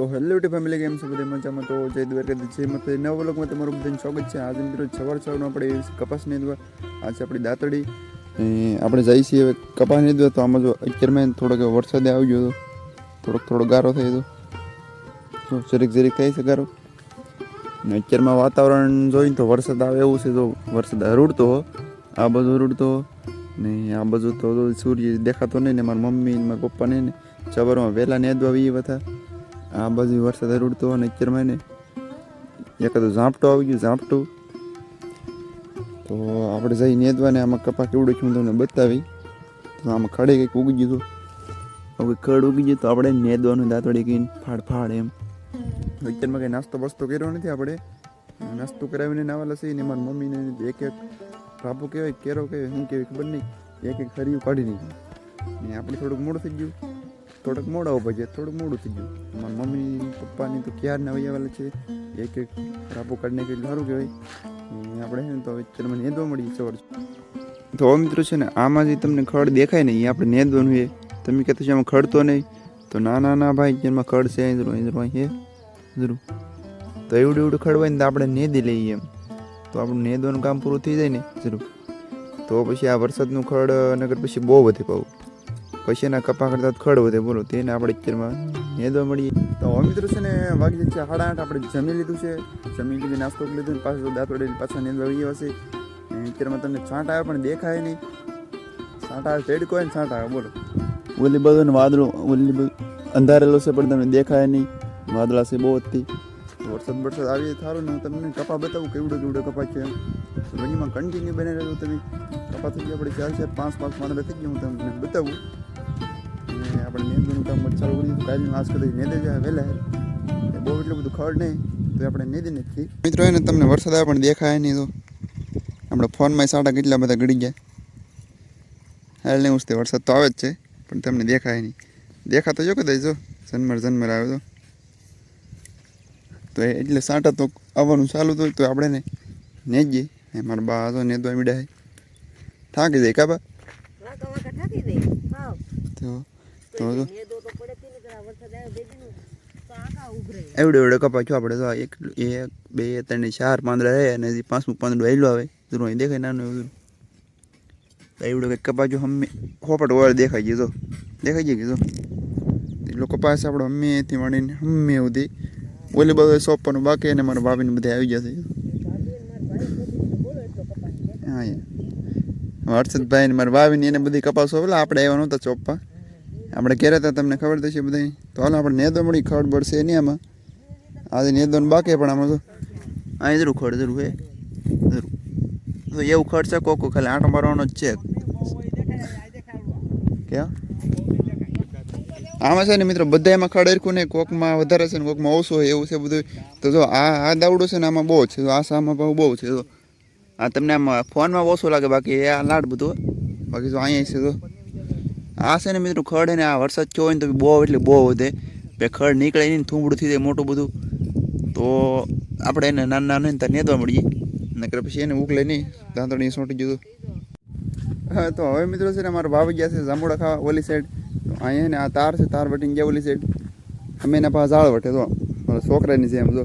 તો hello YouTube family game છે બધા મજામાં? તો જય દ્વારકા જય મત નવા વ્લોગમાં તમારું બધાનું સ્વાગત છે. આજે મિત્રો સવાર સવારમાં આપણે કપાસની દવા આ છે આપણી દાતડી આપણે જઈએ છીએ હવે કપાસની દવા તો આમાં જો અત્યારમાં થોડોક વરસાદ આવી ગયો હતો. થોડોક થોડો ગારો થયો હતો. તો જરીક જરીક થાય છે ગારો. ને અત્યારમાં વાતાવરણ જોઈને તો વરસાદ આવે એવું છે. તો વરસાદ રૂડતો આ બાજુ રૂડતો ને આ બાજુ તો સૂર્ય દેખાતો નહીં ને મારા મમ્મી ને મારા પપ્પા નહીં ને. સવારમાં વહેલા નેદવા વી હતા આ બાજુ વરસાદ રૂડતો અને અત્યારમાં ને એકાદો ઝાપટો આવી ગયું, ઝાપટું. તો આપણે જઈ નેદવા ને આમાં કપા કેવડું છું તમને બતાવી. તો આમાં ખડે કંઈક ઉગી ગયું હવે ખડ ઉગી ગયું તો આપણે નેદવાનું દાંતડી કહીને ફાડ ફાડ એમ. અત્યારમાં કંઈ નાસ્તો બસ્તો કર્યો નથી આપણે. નાસ્તો કરાવીને નાવાલા છે ને મારી મમ્મીને એક એક રાપુ કહેવાય, કેરો કહેવાય, શું કહેવાય ખબર નહીં. એક એક ખરીયું કાઢી નાખ્યું. ને આપણે થોડુંક મોડું થઈ ગયું. થોડુંક મોડા ઊભા છે થોડુંક મોડું થઈ ગયું. મારા મમ્મી, પપ્પાની તો ક્યારના વૈયાવાલા છે? એક એક રાપુ કાઢીને કંઈક સારું કહેવાય. આપણે તો હવે મને નેદવા મળી સવાર તો મિત્રો છે ને, આમાં જે તમને ખડ દેખાય ને, એ આપણે નેદવાનું એ તમે કહેતા છે આમાં ખડ તો નહીં. તો ના ના ના ભાઈ જેમાં ખડ છે અહીં અહીં અહીં જરૂર તો એવડું એવડું ખડ હોય ને તો આપણે નેદી લઈએ એમ. તો આપણું નેદવાનું કામ પૂરું થઈ જાય ને જરૂર તો પછી આ વરસાદનું ખડ નગર પછી બહુ વધે પાવું પછી એના કપા કરતા ખડ વધે, બોલો. તેને આપણે અત્યારમાં નેદવા મળીએ. તો હવે મિત્રો છે ને, વાગી છે સાડા આઠ. આપણે જમી લીધું છે. જમી લીધું, નાસ્તો લીધો ને પાછું દાંત વડે પાછા નેદવા આવી હશે અત્યારમાં તમને છાંટ આવે પણ દેખાય નહીં. છાંટ આવે હોય ને છાંટ આવે, બોલો. ઓલી બધું વાદળું, ઓલી બધું અંધારેલો છે, પણ તમને દેખાય નહીં. વાદળા છે બહુ હતી વરસાદ વરસાદ આવી સારું. ને હું તમને કપા બતાવું, કેવડો કેવડો કપા છે. વણીમાં કન્ટિન્યુ બને રહેલો તમે. કપા થઈ ગયા આપણે ચાર પાંચ પાંચ પાંદડા થઈ ગયા હું તમને બતાવું. નેદવાનું કામ ચાલુ કરી દીધું કાલનું કદાચ નેદે જાય વહેલા એ બહુ એટલું બધું ખડ નહીં તો આપણે નેદી નથી મિત્રો એને તમને વરસાદ આવે પણ દેખાય નહીં તો. આપણે ફોનમાં સાડા કેટલા બધા ગળી ગયા. હાલ નહીં ઉસતે વરસાદ તો આવે જ છે પણ તમને દેખાય નહીં. દેખાતો જો કદાચ જો જન્મર જન્મર આવ્યો તો. તો એ એટલે સાંટા તો આવવાનું ચાલુ હતું તો આપણે ને નેજીએ એ મારા બા તો નેદવા મીડા થાકી જાય કાબા તો તો એવડે એવડે કપા છો આપણે તો એક એક, બે, ત્રણ ચાર પાંદડા રહે અને હજી પાંચમું પાંદડું આવેલું આવે. જરૂર અહીં દેખાય નાનું એવું એવડું કંઈક કપા જો હમે, હોપટ વાળ દેખાઈ ગયો તો દેખાઈ ગયો કીધું એટલો કપાસ આપણો હમેથી માંડીને હમે સુધી. ઓલી બધું સોંપવાનું બાકી અને મારા ભાભીને બધા આવી જશે હા યાર હર્ષદભાઈ ને મારા ભાભીને એને બધી કપાસો પેલા આપણે આવ્યા નહોતા ચોપવા આપણે ઘેરે હતા, તમને ખબર થશે બધા તો હાલ આપણે નેદો મળી ખડ પડશે નહીં આમાં. આજે નેદોને બાકી પણ આમાં તો. આ જરૂર ખડ જરૂર હે. જરૂર તો એવું ખડ છે કોકો ખાલી આંટો મારવાનો જ છે. ક્યાં? આમાં છે ને મિત્રો બધા એમાં ખડ હરખું ને કોકમાં વધારે છે ને કોકમાં ઓછું હોય એવું છે બધું તો જો આ આ દાવડો છે ને આમાં બહુ છે. આ સામાં બહુ બહુ છે તો આ તમને આમાં ફોનમાં ઓછું લાગે, બાકી આ લાડ બધું બાકી જો અહીંયા છે તો આ છે ને મિત્રો ખડ ને આ વરસાદ થયો હોય ને તો બહુ એટલે બહુ વધે. બે ખડ નીકળે નહીં થોબડું થઈ મોટું બધું. તો આપણે એને નાના નાના ત્યાં નેદવા મળીએ. નકર પછી એને ઉકલે નહીં. દાંતણી સોંટી જતું હા, તો હવે મિત્રો છે ને અમારા ભાવી ગયા છે જાંબુડા ખાવા ઓલી સાઈડ તો અહીંયા ને આ તાર છે, તાર વટીને ગયા ઓલી સાઈડ અમે એના પાસે ઝાડ વટે તો. છોકરાની એમ તો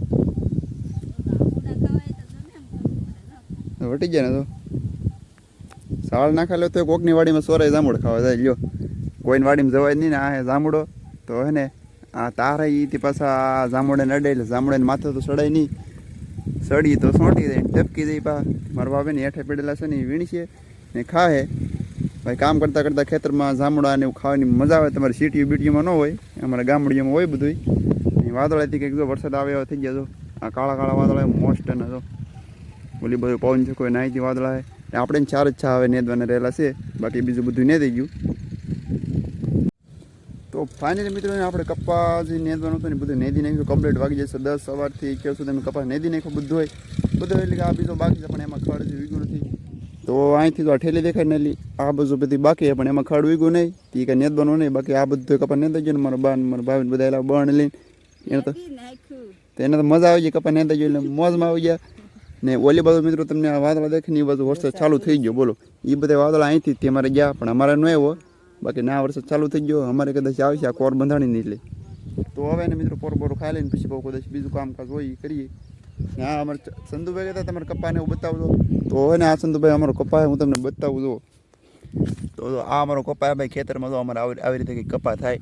વટી ગયા ને તો. સાળ નાખેલો તો કોકની વાડીમાં સોરાય જાંબુડ ખાવા જાય, લ્યો. કોઈની વાડીમાં જવાય નહીં ને, આ જામડો. તો હે ને, આ તારા ઈ પાછા આ જાંબુડે નડે એટલે જાંબુડાને માથે તો સડાય નહીં. સડી તો સોંટી જાય ટપકી જાય પા મારા બાબાને હેઠે પડેલા છે ને એ વીણી ને ખાહે. ભાઈ કામ કરતાં કરતાં ખેતરમાં જામડા ને એવું ખાવાની મજા આવે. તમારી સિટીઓ બીટીઓમાં ન હોય, અમારા ગામડીઓમાં હોય બધું વાદળાથી કંઈક જો વરસાદ આવે એવા થઈ ગયા જો. આ કાળા કાળા વાદળા મોસ્ટ ને તો ઓલી બધું પવન છે કોઈ નાહીથી વાદળા આપણે ને ચાર જ છા હવે નેદવાને રહેલા છે. બાકી બીજું બધું ને થઈ ગયું. ફાઇનલી મિત્રો આપણે કપાસ નેદવાનું હતું ને બધું નેદી નાખ્યું. કમ્પ્લીટ વાગી જશે દસ સવારથી ક્યાં સુધી અમે કપાસ નેદી નાખ્યું બધું હોય. બધું એટલે કે આ બીજો બાકી છે પણ એમાં ખડ વીગ્યું વીગું નથી. તો અહીંથી તો આ ઠેલી દેખાય ને આ બધું બધી બાકી પણ એમાં ખડ વીગ્યું નહીં. તે કંઈ નેદવાનું નહીં. બાકી આ બધું કપાસ નેતા ગયો ને મારા બા ને મારા ભાઈ બધા એલા બણ લઈને. એને તો એને તો મજા આવી ગઈ કપા ગયો એટલે મોજમાં આવી ગયા. ને ઓલી બાજુ મિત્રો તમને આ વાદળા દેખે ને એ બાજુ વરસાદ ચાલુ થઈ ગયો બોલો. એ બધા વાદળા અહીંથી તમારે તે અમારે ગયા પણ અમારે ન આવ્યો. બાકી ના વરસાદ ચાલુ થઈ ગયો, અમારે કદાચ આવશે આ કોર બંધાણી નહીં એટલે તો હવે એને મિત્રો પોરો પોરો ખાઈ લઈને પછી બહુ કદાચ બીજું કામકાજ હોય એ કરીએ. હા અમારે સંધુભાઈ કહેતા તમારે કપાને એવું બતાવજો. તો હવે ને આ સંધુભાઈ અમારો કપ્પા હું તમને બતાવું જો તો આ અમારો કપા ભાઈ, ખેતરમાં તો અમારે આવી રીતે કંઈક કપા થાય.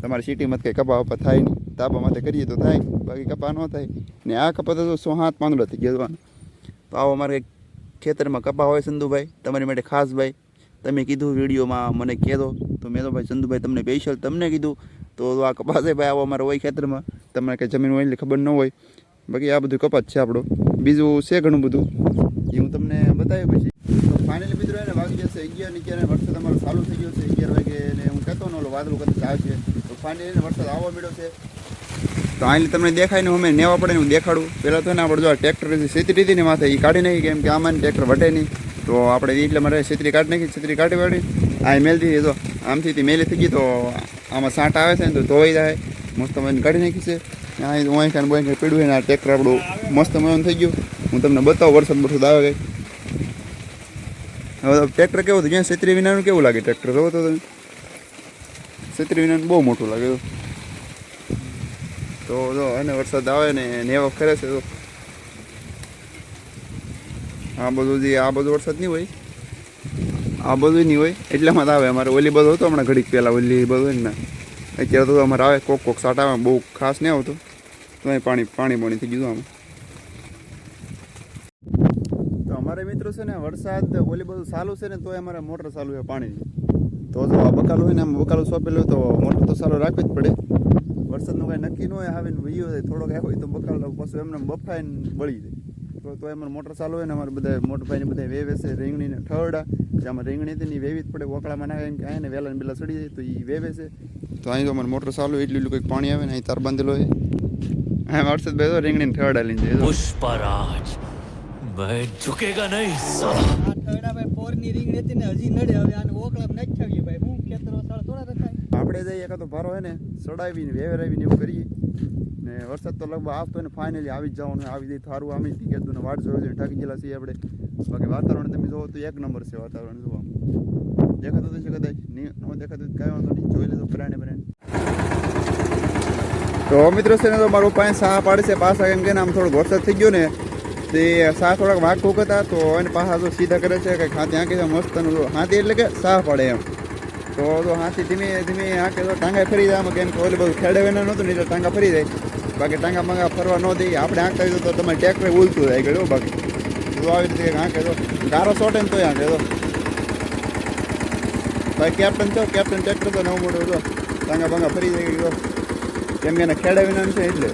તમારે સિટીમાં કંઈ કપા વપા થાય નહીં. તાપા માટે કરીએ તો થાય, બાકી કપા ન થાય. ને આ કપા તો સો હાથ પાંદડા થઈ ગયા તો આવો અમારે ખેતરમાં કપા હોય સંધુભાઈ તમારી માટે ખાસ ભાઈ. તમે કીધું વિડીયોમાં મને કહેતો. તો મેં તો ભાઈ ચંદુભાઈ તમને સ્પેશિયલ તમને કીધું. તો આ કપાસ છે ભાઈ આવો અમારે હોય ખેતરમાં. તમને કંઈ જમીન હોય એટલે ખબર ન હોય. બાકી આ બધું કપાસ છે આપણો. બીજું છે ઘણું બધું. એ હું તમને બતાવ્યું પછી. તો ફાઇનલી મિત્રો એને વાગી જશે અગિયાર અગિયાર વરસાદ તમારો ચાલુ થઈ ગયો છે અગિયાર વાગે ને હું કહેતો ને ઓલો વાદળું કદાચ આવશે. તો ફાઇનલી વરસાદ આવવા મળ્યો છે. તો અહીં તમને દેખાય ને અમે નેવા પડે હું દેખાડું. પહેલાં તો ને આપણે જો આ ટ્રેક્ટર સીધી હતી ને માથે એ કાઢી નાખી કેમ કે આમાં ટ્રેક્ટર વટે નહીં. તો આપણે એટલે મારે છત્રી કાઢી નાખી, છત્રી કાઢી વાળી. આ મેલ દીધી તો આમથી મેલી થઈ ગઈ, તો આમાં સાંટ આવે છે ને તો ધોવાઈ જાય. મસ્ત મને કાઢી નાખી છે. આ ઓય ખાને બોય ખાને પીડ્યું આ ટેક્ટર આપણું મસ્ત મન થઈ ગયું. હું તમને બતાવું, વરસાદ વરસાદ આવે ગઈ હવે ટ્રેક્ટર કેવું હતું? જ્યાં છત્રી વિનાનું કેવું લાગે ટ્રેક્ટર? જોવો તો તમે. છત્રી વિનાનું બહુ મોટું લાગે તો જો, અને વરસાદ આવે ને, નેવો કરે છે તો આ બધું જે આ બધો વરસાદ નહીં હોય. આ બધું નહીં હોય. એટલામાં જ આવે. અમારે ઓલી બધો હતો હમણાં ઘડીક પહેલાં ઓલી બધું ને અત્યારે તો અમારે આવે. કોક કોક સાટ આવે. બહુ ખાસ નહીં આવતું. તો પાણી પાણી પાણી થઈ ગયું આમાં. તો અમારે મિત્રો છે ને વરસાદ ઓલી બધું ચાલુ છે ને તોય અમારે મોટર ચાલુ છે પાણીની તો જો આ બકાલું હોય ને આમ બકાલું સોંપેલું હોય તો મોટર તો ચાલુ રાખવી જ પડે. વરસાદનું કાંઈ નક્કી ન હોય. આવે ને જાય. થોડોક આવ્યો હોય તો બકાલ પાછું એમને બફાઈને બળી જાય. તો અમારે મોટર ચાલુ હોય ને અમારે બધા મોટર ભાઈને બધા વેવે છે રીંગણીને ઠરડા. જે આમાં રીંગણી હતી વેવી જ પડે વોકળામાં નાખે કે અહીંયા વહેલા ને બેલા સડી જાય તો એ વેવે છે. તો અહીં તો અમારે મોટર ચાલુ એટલું એટલું કંઈક પાણી આવે ને અહીં તાર બાંધેલો હોય. હા વરસાદ ભાઈ તો રીંગણીને ઠરડા લઈને જાય પુષ્પરાજ મેં ઝુકેગા નહીં ઠરડા ભાઈ પોરની રીંગણી ને હજી નડે હવે આને વોકળામાં નાખી આવી ભાઈ. હું ખેતરો થોડા રખાય. આપણે જઈએ કાં તો ભારો હોય ને સડાવીને વેવરાવીને એવું કરીએ. ને વરસાદ તો લગભગ આવતો ને ફાઇનલી આવી જ જવાનું, આવી જાય સારું આમે થી કીધું ને વાટ જોઈ થાકી ગયેલા છીએ આપણે. બાકી વાતાવરણ તમે જોવો તો એક નંબર છે વાતાવરણ જોવા દેખાતું તો છે કદાચ, ન દેખાતું કઈ વાંધો નહીં, જોઈ લેતો પરાણે પરાણે તો મિત્રો છે ને તો મારો પાસે સાહ પાડે છે પાછા કેમ કે આમ થોડોક વરસાદ થઈ ગયો ને, તે સાહ થોડાક વાઘ હતા, તો એને પાછા જો સીધા કરે છે કે હાથી આંકે છે, મસ્ત હાથી એટલે કે સાહ પાડે એમ. તો તો હાથી ધીમે ધીમે આંકે તો ટાંગા ફરી જાય કેમ કે ઓલું બધું ખેડવે નહોતું નહીં તો ટાંગા ફરી જાય. બાકી ટાંગા માંગા ફરવા ન દઈએ. આપણે આંકતા હોય તો તમારે ટ્રેક્ટર ઉલતું જાય ગયું બાકી. તો આવી રીતે આંકે તો. ગારો સોટે ને તોય આંકે તો. ભાઈ કેપ્ટન છો? કેપ્ટન ટ્રેક્ટર તો નવું મોટું તો. ટાંગા બાંગા ફરી જાય ગયો કેમ કે એને ખેડે વિના છે એટલે.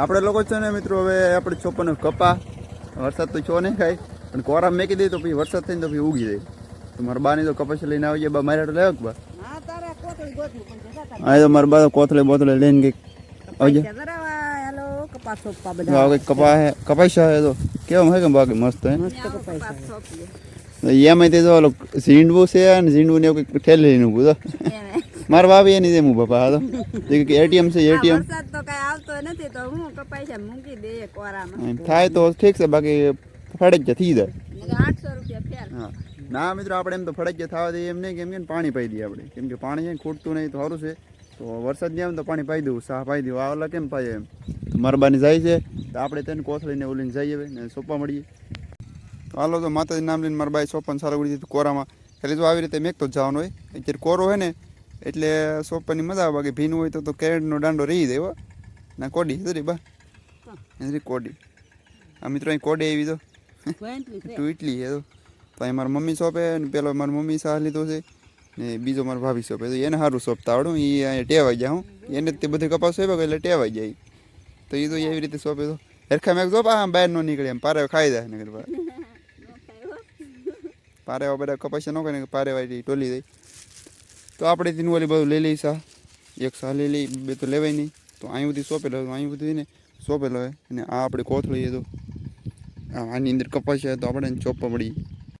આપણે લોકો છે ને મિત્રો, હવે આપણે છોપન કપા. વરસાદ તો છો નહીં ખાય પણ કોરા મેકી દે તો પછી વરસાદ થઈને તો પછી ઉગી જાય. તો મારા બાની તો કપાસ લઈને આવી જાય બા મારે તો લેવા બા? હા તો મારા બા કોથળે બોથળે લઈને કંઈક આવી જાય કપાસ સોંપવા આ બધા. કંઈક કપા હે તો કેમ હે કે બાકી મસ્ત હે? કપાસ. એમાં તે જો ઝીંડવું છે અને ઝીંડવું ને એવું કંઈક ઠેલી લઈને ઊભું તો. મારા ભાભી એની જેમ ઊભા પા તો એટીએમ છે એટીએમ. તો કાંઈ આવતો નથી તો હું કપાસ મૂકી દઈએ કોરામાં. થાય તો ઠીક છે બાકી ફળજ થઈ જાય. હા. ના મિત્રો આપણે એમ તો ફળજ થવા દઈએ એમ નહીં કેમ કે પાણી પાઈ દઈએ આપણે. કેમ કે પાણી છે ખૂટતું નહીં તો સારું છે. તો વરસાદ નહીં આવે તો પાણી પાઈ દઉં સાહ પાઈ દઉં આ ઓલા કેમ પાય એમ? તો મારા જાય છે. તો આપણે તેને કોથળીને ઓલીને જઈએ ને સોપા મળીએ. તો હાલો તો માતાજી નામ લઈને મારા બાઈ સોપાને સારું ઉડી દીધું કોરામાં. એટલે જો આવી રીતે મેકતો જ જવાનું હોય. અત્યારે કોરો હોય ને એટલે સોપાની મજા આવે. બાકી ભીનું હોય તો તો કેરેટનો દાંડો રહી જાય ના કોડી જરી બા. એની કોડી. આ મિત્રો અહીં કોડી આવી તો ટુ ઇટલી છે તો અહીં મારી મમ્મી શોપે ને પેલો મારી મમ્મી સાહ લીધો છે ને બીજો મારો ભાભી શોપે તો એને સારું શોપતા આવડું એ અહીંયા ટેવાઈ જાય હું એને તે બધે કપાસ હોય એટલે ટેવાઈ જાય તો એ તો એવી રીતે શોપે તો હરખા મેં જોપ આ બહાર ન નીકળે એમ પારે ખાઈ જાય નગર પારે બધા કપાસ ન કરે પારે વાળી ટોલી દઈ તો આપણે તેનું ઓલી બધું લઈ લઈ સા એક સા લઈ લઈ બે તો લેવાય નહીં તો અહીં સુધી તો અહીં સુધી ને સોંપેલો હોય અને આ આપણે કોથળી એ તો આની અંદર કપાસિયા તો આપણે ચોપડી